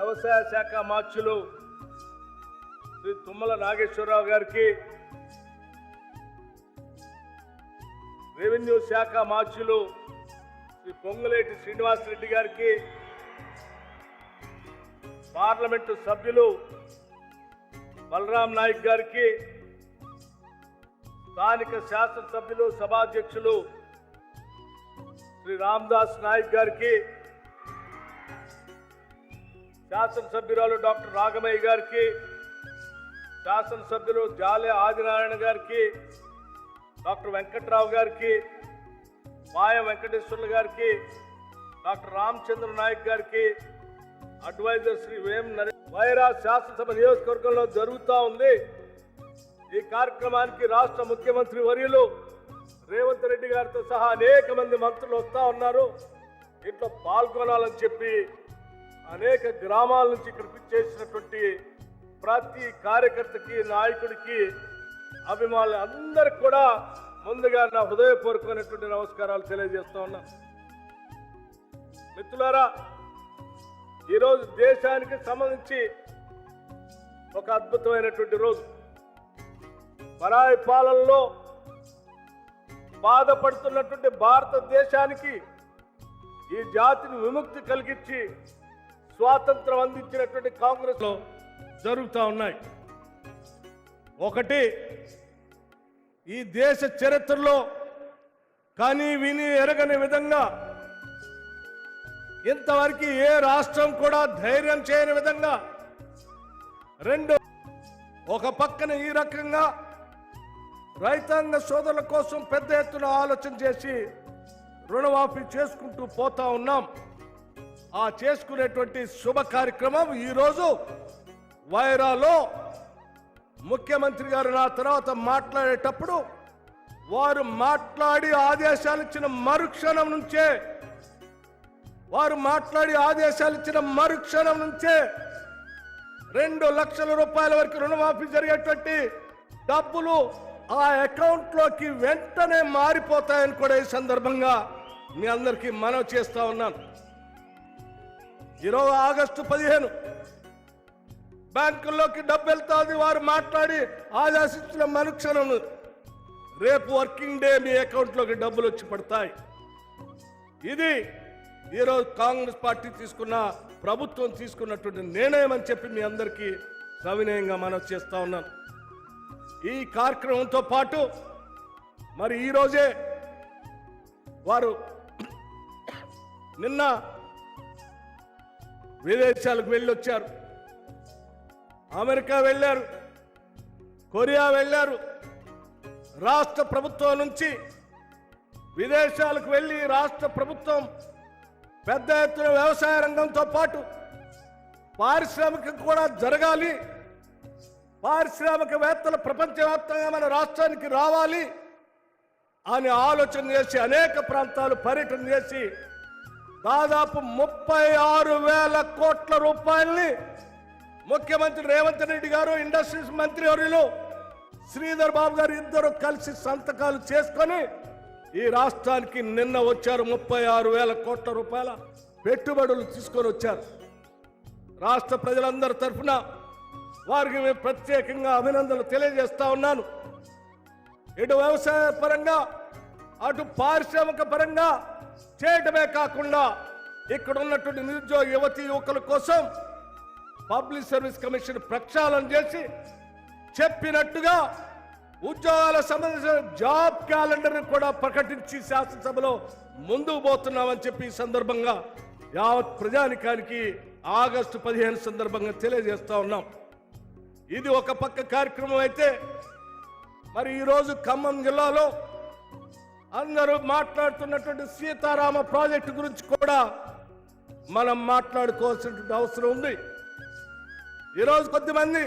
వ్యవసాయ శాఖ మార్చులు శ్రీ తుమ్మల నాగేశ్వరరావు గారికి రెవెన్యూ శాఖ మార్చులు శ్రీ పొంగులేటి శ్రీనివాసరెడ్డి గారికి పార్లమెంటు సభ్యులు బలరాం నాయక్ గారికి స్థానిక శాసనసభ్యులు సభాధ్యక్షులు శ్రీ రామ్దాస్ నాయక్ గారికి శాసనసభ్యురాలు డాక్టర్ రాగమయ్య గారికి శాసనసభ్యులు జాలే ఆదినారాయణ గారికి డాక్టర్ వెంకట్రావు గారికి మాయ వెంకటేశ్వర్లు గారికి డాక్టర్ రామచంద్ర నాయక్ గారికి అడ్వైజర్ శ్రీ వేం నరే వైరా శాసనసభ నియోజకవర్గంలో జరుగుతూ ఉంది. ఈ కార్యక్రమానికి రాష్ట్ర ముఖ్యమంత్రి వర్యులు రేవంత్ రెడ్డి గారితో సహా అనేక మంది మంత్రులు వస్తూ ఉన్నారు. ఇంట్లో పాల్గొనాలని చెప్పి అనేక గ్రామాల నుంచి ఇక్కడ చేసినటువంటి ప్రతి కార్యకర్తకి నాయకుడికి అభిమానులు అందరికి కూడా ముందుగా నా హృదయపూర్వకమైనటువంటి నమస్కారాలు తెలియజేస్తా ఉన్నా. మిత్రులారా ఈరోజు దేశానికి సంబంధించి ఒక అద్భుతమైనటువంటి రోజు. పరాయి పాలనలో బాధపడుతున్నటువంటి భారతదేశానికి ఈ జాతిని విముక్తి కలిగించి స్వాతంత్రం అందించినటువంటి కాంగ్రెస్లో జరుగుతూ ఉన్నాయి. ఒకటి ఈ దేశ చరిత్రలో కానీ విని ఎరగని విధంగా ఇంతవరకు ఏ రాష్ట్రం కూడా ధైర్యం చేయని విధంగా రెండు ఒక పక్కన ఈ రకంగా రైతాంగ సోదరుల కోసం పెద్ద ఎత్తున ఆలోచన చేసి రుణమాఫీ చేసుకుంటూ పోతా ఉన్నాం. ఆ చేసుకునేటువంటి శుభ కార్యక్రమం ఈరోజు వైరాలో ముఖ్యమంత్రి గారు నా తర్వాత మాట్లాడేటప్పుడు వారు మాట్లాడి ఆదేశాలు ఇచ్చిన మరుక్షణం నుంచే వారు మాట్లాడి ఆదేశాలు ఇచ్చిన మరుక్షణం నుంచే రెండు లక్షల రూపాయల వరకు రుణమాఫీ జరిగేటువంటి డబ్బులు ఆ అకౌంట్లోకి వెంటనే మారిపోతాయని కూడా ఈ సందర్భంగా మీ అందరికీ మనవి చేస్తా ఉన్నాను. ఈరోజు ఆగస్టు పదిహేను. బ్యాంకుల్లోకి డబ్బు వెళ్తాది వారు మాట్లాడి ఆదేశించిన మరుక్షణం రేపు వర్కింగ్ డే మీ అకౌంట్లోకి డబ్బులు వచ్చి పడతాయి. ఇది ఈరోజు కాంగ్రెస్ పార్టీ తీసుకున్న ప్రభుత్వం తీసుకున్నటువంటి నిర్ణయం అని చెప్పి మీ అందరికీ సవినయంగా మనం చేస్తా ఉన్నాను. ఈ కార్యక్రమంతో పాటు మరి ఈరోజే వారు నిన్న విదేశాలకు వెళ్ళొచ్చారు. అమెరికా వెళ్ళారు. కొరియా వెళ్ళారు. రాష్ట్ర ప్రభుత్వం నుంచి విదేశాలకు వెళ్ళి రాష్ట్ర ప్రభుత్వం పెద్ద ఎత్తున వ్యవసాయ రంగంతో పాటు పారిశ్రామిక కూడా జరగాలి. పారిశ్రామికవేత్తలు ప్రపంచవ్యాప్తంగా మన రాష్ట్రానికి రావాలి అని ఆలోచన చేసి అనేక ప్రాంతాలు పర్యటన చేసి దాదాపు ముప్పై ఆరు వేల కోట్ల రూపాయల్ని ముఖ్యమంత్రి రేవంత్ రెడ్డి గారు ఇండస్ట్రీస్ మంత్రి వర్యులు శ్రీధర్ బాబు గారు ఇద్దరు కలిసి సంతకాలు చేసుకొని ఈ రాష్ట్రానికి నిన్న వచ్చారు ముప్పై ఆరు వేల కోట్ల రూపాయల పెట్టుబడులు తీసుకొని వచ్చారు. రాష్ట్ర ప్రజలందరి తరఫున వారికి మేము ప్రత్యేకంగా అభినందనలు తెలియజేస్తా ఉన్నాను. ఇటు వ్యవసాయ పరంగా అటు పారిశ్రామిక పరంగా చేయటమే కాకుండా ఇక్కడ ఉన్నటువంటి నిరుద్యోగ యువతి యువకుల కోసం పబ్లిక్ సర్వీస్ కమిషన్ ప్రక్షాళన చేసి చెప్పినట్టుగా ఉద్యోగాల సంబంధించిన జాబ్ క్యాలెండర్ కూడా ప్రకటించి శాసనసభలో ముందుకు పోతున్నామని చెప్పి ఈ సందర్భంగా యావత్ ప్రజానికానికి ఆగస్టు పదిహేను సందర్భంగా తెలియజేస్తా ఉన్నాం. ఇది ఒక పక్క కార్యక్రమం అయితే మరి ఈరోజు ఖమ్మం జిల్లాలో అందరూ మాట్లాడుతున్నటువంటి సీతారామ ప్రాజెక్టు గురించి కూడా మనం మాట్లాడుకోవాల్సినటువంటి అవసరం ఉంది. ఈరోజు కొద్దిమంది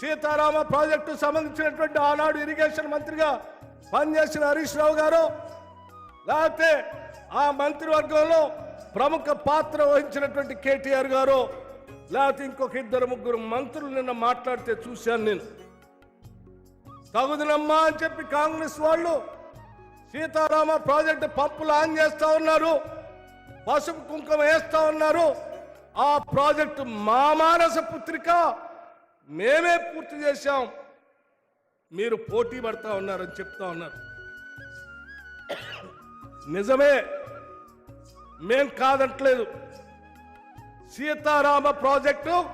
సీతారామ ప్రాజెక్టు సంబంధించినటువంటి ఆనాడు ఇరిగేషన్ మంత్రిగా పనిచేసిన హరీష్ రావు గారు లేకపోతే ఆ మంత్రివర్గంలో ప్రముఖ పాత్ర వహించినటువంటి కేటీఆర్ గారు లేకపోతే ఇంకొక ఇద్దరు ముగ్గురు మంత్రులు నిన్న మాట్లాడితే చూశాను నేను. తగుదనమ్మా అని చెప్పి కాంగ్రెస్ వాళ్ళు సీతారామ ప్రాజెక్టు పంపులు ఆన్ చేస్తా ఉన్నారు. పసుపు కుంకుమ వేస్తా ఉన్నారు. ఆ ప్రాజెక్టు మా మానస పుత్రిక మేమే పూర్తి చేశాం. మీరు పోటీ పడతా ఉన్నారని చెప్తా ఉన్నారు. నిజమే మేం కాదంటలేదు. సీతారామ ప్రాజెక్టు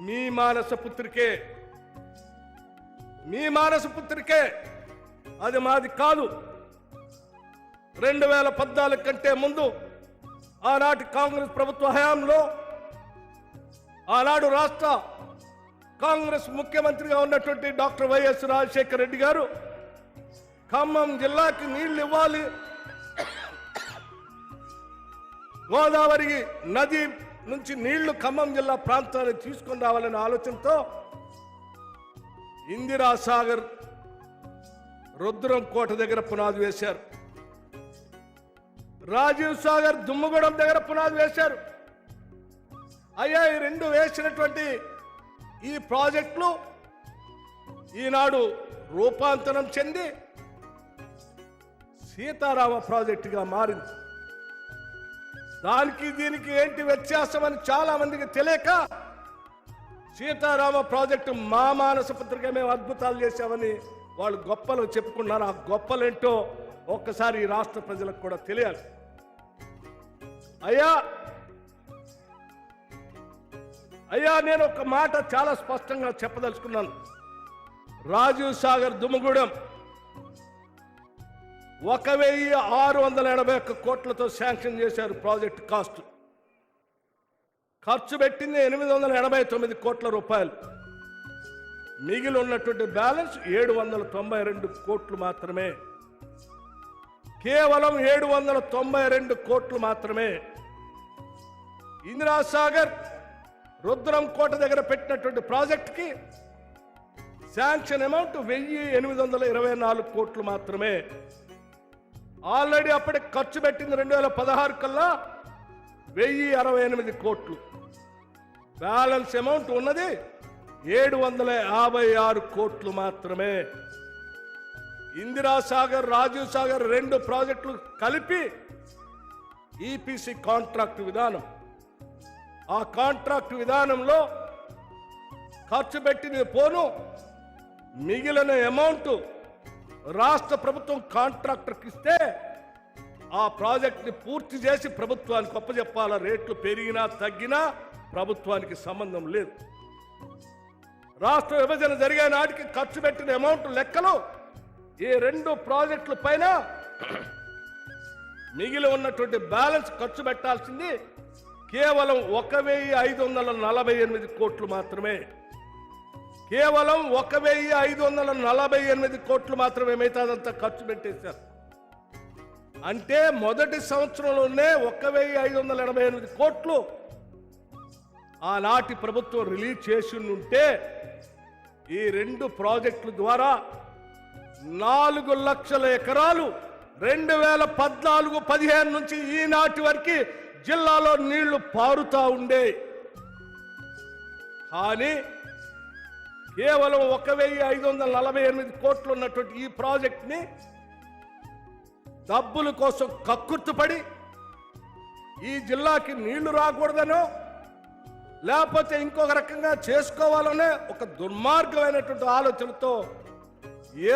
మీ మానస పుత్రికే. మీ మానస పుత్రికే. అది మాది కాదు. రెండు వేల పద్నాలుగు కంటే ముందు ఆనాటి కాంగ్రెస్ ప్రభుత్వ హయాంలో ఆనాడు రాష్ట్ర కాంగ్రెస్ ముఖ్యమంత్రిగా ఉన్నటువంటి డాక్టర్ వైఎస్ రాజశేఖర రెడ్డి గారు ఖమ్మం జిల్లాకి నీళ్ళు ఇవ్వాలి. గోదావరి నది నుంచి నీళ్ళు ఖమ్మం జిల్లా ప్రాంతానికి తీసుకొని రావాలనే ఆలోచనతో ఇందిరాసాగర్ రుద్రం కోట దగ్గర పునాది వేశారు. రాజీవ్ సాగర్ దుమ్మగూడెం దగ్గర పునాది వేశారు. అయ్యా ఈ రెండు వేసినటువంటి ఈ ప్రాజెక్టులు ఈనాడు రూపాంతరం చెంది సీతారామ ప్రాజెక్టుగా మారింది. దానికి దీనికి ఏంటి వ్యత్యాసం అని చాలా మందికి తెలియక సీతారామ ప్రాజెక్టు మా మానస పత్రిక మేము అద్భుతాలు చేశామని వాళ్ళు గొప్పలు చెప్పుకున్నారు ఆ గొప్పలేంటో ఒక్కసారి ఈ రాష్ట్ర ప్రజలకు కూడా తెలియాలి. అయ్యా! అయ్యా నేను ఒక మాట చాలా స్పష్టంగా చెప్పదలుచుకున్నాను. రాజీవ్ సాగర్ దుమ్మగూడెం ఒక వెయ్యి ఆరు వందల ఎనభై ఒక్క కోట్లతో శాంక్షన్ చేశారు ప్రాజెక్ట్ కాస్ట్. ఖర్చు పెట్టింది ఎనిమిది వందల ఎనభై తొమ్మిది కోట్ల రూపాయలు. మిగిలి ఉన్నటువంటి బ్యాలెన్స్ ఏడు వందల తొంభై రెండు కోట్లు మాత్రమే. కేవలం ఏడు వందల తొంభై రెండు కోట్లు మాత్రమే. ఇందిరాసాగర్ రుద్రం కోట దగ్గర పెట్టినటువంటి ప్రాజెక్ట్కి శాంక్షన్ అమౌంట్ వెయ్యి ఎనిమిది వందల ఇరవై నాలుగు కోట్లు మాత్రమే. ఆల్రెడీ అప్పటికి ఖర్చు పెట్టింది రెండు వేల పదహారు కల్లా వెయ్యి అరవై ఎనిమిది కోట్లు. బ్యాలెన్స్ అమౌంట్ ఉన్నది ఏడు వందల యాభై ఆరు కోట్లు మాత్రమే. ఇందిరా సాగర్ రాజీవ్ సాగర్ రెండు ప్రాజెక్టులు కలిపి ఈపీసీ కాంట్రాక్ట్ విధానం. ఆ కాంట్రాక్ట్ విధానంలో ఖర్చు పెట్టిన పోను మిగిలిన అమౌంట్ రాష్ట్ర ప్రభుత్వం కాంట్రాక్టర్కి ఇస్తే ఆ ప్రాజెక్ట్ని పూర్తి చేసి ప్రభుత్వానికి అప్పచెప్పాల రేట్లు పెరిగినా తగ్గినా ప్రభుత్వానికి సంబంధం లేదు. రాష్ట్ర విభజన జరిగే నాటికి ఖర్చు పెట్టిన అమౌంట్ లెక్కలు ఈ రెండు ప్రాజెక్టుల పైన మిగిలి ఉన్నటువంటి బ్యాలెన్స్ ఖర్చు పెట్టాల్సింది కేవలం ఒక వెయ్యి ఐదు వందల నలభై ఎనిమిది కోట్లు మాత్రమే. కేవలం ఒక వెయ్యి ఐదు వందల నలభై ఎనిమిది కోట్లు మాత్రమే మిగతాదంతా ఖర్చు పెట్టేశారు. అంటే మొదటి సంవత్సరంలోనే ఒక వెయ్యి ఐదు వందల ఎనభై ఎనిమిది కోట్లు ఆనాటి ప్రభుత్వం రిలీజ్ చేసి ఉంటే ఈ రెండు ప్రాజెక్టుల ద్వారా నాలుగు లక్షల ఎకరాలు రెండు వేల పద్నాలుగు పదిహేను నుంచి ఈనాటి వరకు జిల్లాలో నీళ్ళు పారుతా ఉండే. కానీ కేవలం ఒక వెయ్యి ఐదు వందల నలభై ఎనిమిది కోట్లు ఉన్నటువంటి ఈ ప్రాజెక్ట్ని డబ్బుల కోసం కక్కుర్తుపడి ఈ జిల్లాకి నీళ్ళు రాకూడదనో లేకపోతే ఇంకొక రకంగా చేసుకోవాలనే ఒక దుర్మార్గమైనటువంటి ఆలోచనతో ఏ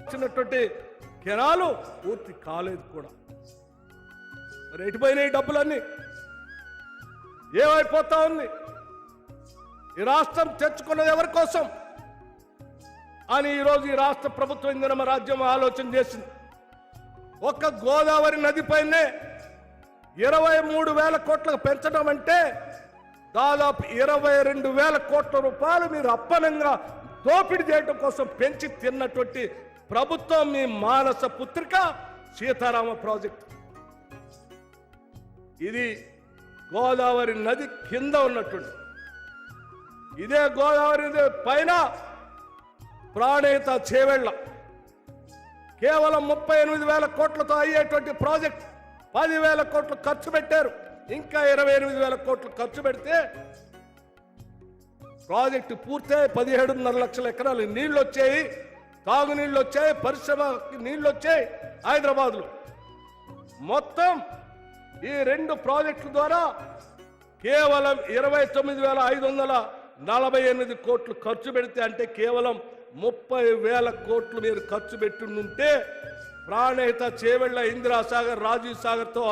వచ్చినటువంటి కెనాలు పూర్తి కాలేదు కూడా. మరి ఎటుపోయినాయి డబ్బులన్నీ? ఏమైపోతా ఉంది? ఈ రాష్ట్రం తెచ్చుకున్నది ఎవరి కోసం? అని ఈరోజు ఈ రాష్ట్ర ప్రభుత్వం ఇంధనమ రాజ్యం ఆలోచన చేసింది. ఒక్క గోదావరి నదిపైనే ఇరవై మూడు వేల కోట్లకు పెంచడం అంటే దాదాపు ఇరవై రెండు వేల కోట్ల రూపాయలు మీరు అప్పనంగా దోపిడీ చేయడం కోసం పెంచి తిన్నటువంటి ప్రభుత్వం మీ మానస పుత్రిక సీతారామ ప్రాజెక్ట్. ఇది గోదావరి నది కింద ఉన్నటువంటి ఇదే గోదావరి పైన ప్రాణేత చేవెళ్ళ. కేవలం ముప్పై ఎనిమిది వేల కోట్లతో అయ్యేటువంటి ప్రాజెక్ట్. పదివేల కోట్లు ఖర్చు పెట్టారు. ఇంకా ఇరవై ఎనిమిది వేల కోట్లు ఖర్చు పెడితే ప్రాజెక్టు పూర్తయి పదిహేడున్నర లక్షల ఎకరాలు నీళ్ళు వచ్చాయి తాగునీళ్ళు వచ్చాయి పరిశ్రమకి నీళ్ళు వచ్చాయి హైదరాబాద్లో. మొత్తం ఈ రెండు ప్రాజెక్టుల ద్వారా కేవలం ఇరవై తొమ్మిది వేల ఐదు వందల నలభై ఎనిమిది కోట్లు ఖర్చు పెడితే అంటే కేవలం ముప్పై వేల కోట్లు మీరు ఖర్చు పెట్టుంటే ప్రాణహిత చేవెళ్ళ ఇందిరాసాగర్ రాజీవ్ సాగర్తో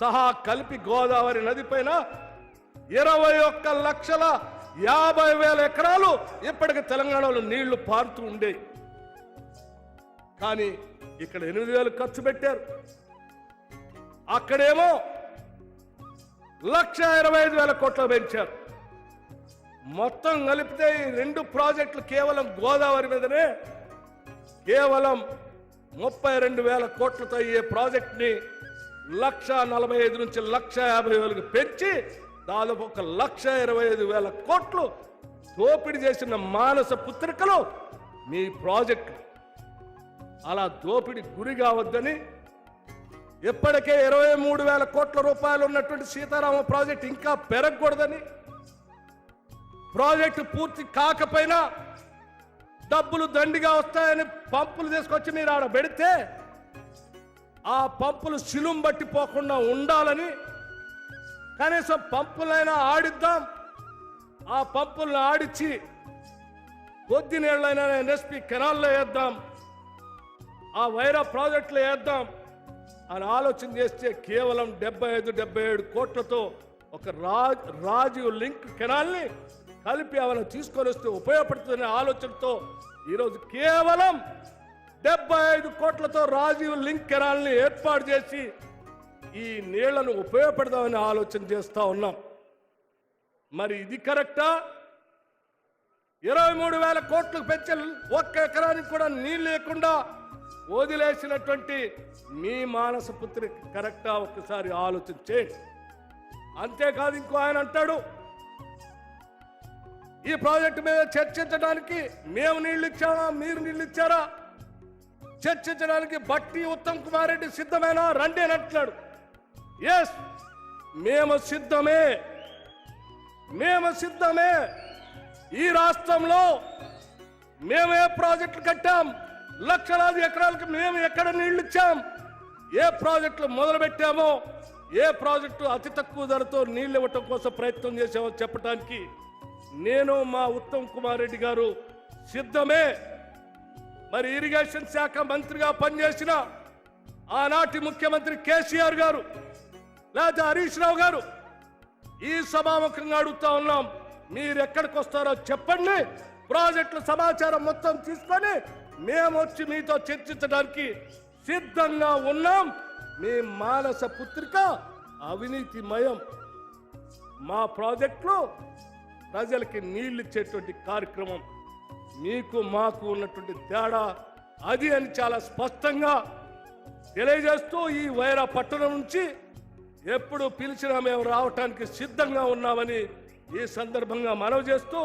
సహా కలిపి గోదావరి నది పైన ఇరవై ఒక్క లక్షల యాభై వేల ఎకరాలు ఇప్పటికి తెలంగాణలో నీళ్ళు పారుతూ ఉండేవి కానీ ఇక్కడ ఎనిమిది వేలు ఖర్చు పెట్టారు. అక్కడేమో లక్ష ఇరవై ఐదు వేల కోట్లు పెంచారు. మొత్తం కలిపితే ఈ రెండు ప్రాజెక్టులు కేవలం గోదావరి మీదనే కేవలం ముప్పై రెండు వేల కోట్లతో అయ్యే ప్రాజెక్ట్ని లక్ష నలభై ఐదు నుంచి లక్ష యాభై వేలకు పెంచి దాదాపు ఒక లక్ష ఇరవై ఐదు వేల కోట్లు దోపిడీ చేసిన మానస పుత్రికలు మీ ప్రాజెక్టు. అలా దోపిడి గురి కావద్దని ఇప్పటికే ఇరవై మూడు వేల కోట్ల రూపాయలు ఉన్నటువంటి సీతారామ ప్రాజెక్ట్ ఇంకా పెరగకూడదని ప్రాజెక్టు పూర్తి కాకపోయినా డబ్బులు దండిగా వస్తాయని పంపులు తీసుకొచ్చి మీరు ఆడ పెడితే ఆ పంపులు శిలుం బట్టిపోకుండా ఉండాలని కనీసం పంపులైనా ఆడిద్దాం. ఆ పంపులను ఆడిచ్చి కొద్ది నీళ్ళైనా ఎన్ఎస్పి కెనాల్లో వేద్దాం. ఆ వైరా ప్రాజెక్టులు వేద్దాం అని ఆలోచన చేస్తే కేవలం డెబ్బై ఐదు డెబ్బై ఏడు కోట్లతో ఒక రాజ్ రాజీవ్ లింక్ కెనాల్ని కలిపి ఆమెను తీసుకొని వస్తే ఉపయోగపడుతుందనే ఆలోచనతో ఈరోజు కేవలం డెబ్బై ఐదు కోట్లతో రాజీవ్ లింక్ కెనాల్ని ఏర్పాటు చేసి ఈ నీళ్ళను ఉపయోగపడదామని ఆలోచన చేస్తూ ఉన్నాం. మరి ఇది కరెక్టా? ఇరవై మూడు వేల కోట్లకు పెంచే ఒక్క ఎకరానికి కూడా నీళ్ళు లేకుండా వదిలేసినటువంటి మీ మానస పుత్రి కరెక్టా? ఒక్కసారి ఆలోచన చేయండి. అంతేకాదు ఇంకో ఆయన అంటాడు ఈ ప్రాజెక్టు మీద చర్చించడానికి మేము నీళ్ళు ఇచ్చామా? మీరు నీళ్ళు ఇచ్చారా? చర్చించడానికి బట్టి ఉత్తమ్ కుమార్ రెడ్డి సిద్ధమేనా? రండి అని అంటున్నాడు. ఎస్ మేము సిద్ధమే. మేము సిద్ధమే. ఈ రాష్ట్రంలో మేము ఏ ప్రాజెక్టులు కట్టాం? లక్షలాది ఎకరాలకు మేము ఎక్కడ నీళ్ళు ఇచ్చాం? ఏ ప్రాజెక్టులు మొదలు పెట్టామో ఏ ప్రాజెక్టు అతి తక్కువ ధరతో నీళ్ళు ఇవ్వటం కోసం ప్రయత్నం చేసామో చెప్పడానికి నేను మా ఉత్తమ్ కుమార్ రెడ్డి గారు సిద్ధమే. మరి ఇరిగేషన్ శాఖ మంత్రిగా పనిచేసిన ఆనాటి ముఖ్యమంత్రి కేసీఆర్ గారు లేదా హరీష్ రావు గారు ఈ సభాముఖంగా అడుగుతా ఉన్నాం. మీరు ఎక్కడికి వస్తారో చెప్పండి. ప్రాజెక్టుల సమాచారం మొత్తం తీసుకొని మేము వచ్చి మీతో చర్చించడానికి సిద్ధంగా ఉన్నాం. మీ మానస పుత్రిక అవినీతిమయం. మా ప్రాజెక్టులో ప్రజలకి నీళ్ళు ఇచ్చేటువంటి కార్యక్రమం మీకు మాకు ఉన్నటువంటి తేడా అది అని చాలా స్పష్టంగా తెలియజేస్తూ ఈ వైరా పట్టణం నుంచి ఎప్పుడు పిలిచినా మేము రావటానికి సిద్ధంగా ఉన్నామని ఈ సందర్భంగా మనవి చేస్తూ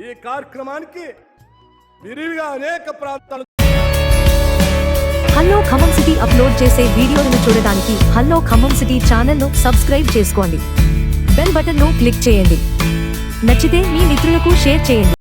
ఈ కార్యక్రమానికి విరివిగా అనేక ప్రాంతాలు హలో ఖమ్మం సిటీ అప్లోడ్ చేసే వీడియోలను చూడడానికి హలో ఖమ్మం సిటీ ఛానల్ను సబ్స్క్రైబ్ చేసుకోండి. బెల్ బటన్ను క్లిక్ చేయండి. నచ్చితే మీ మిత్రులకు షేర్ చేయండి.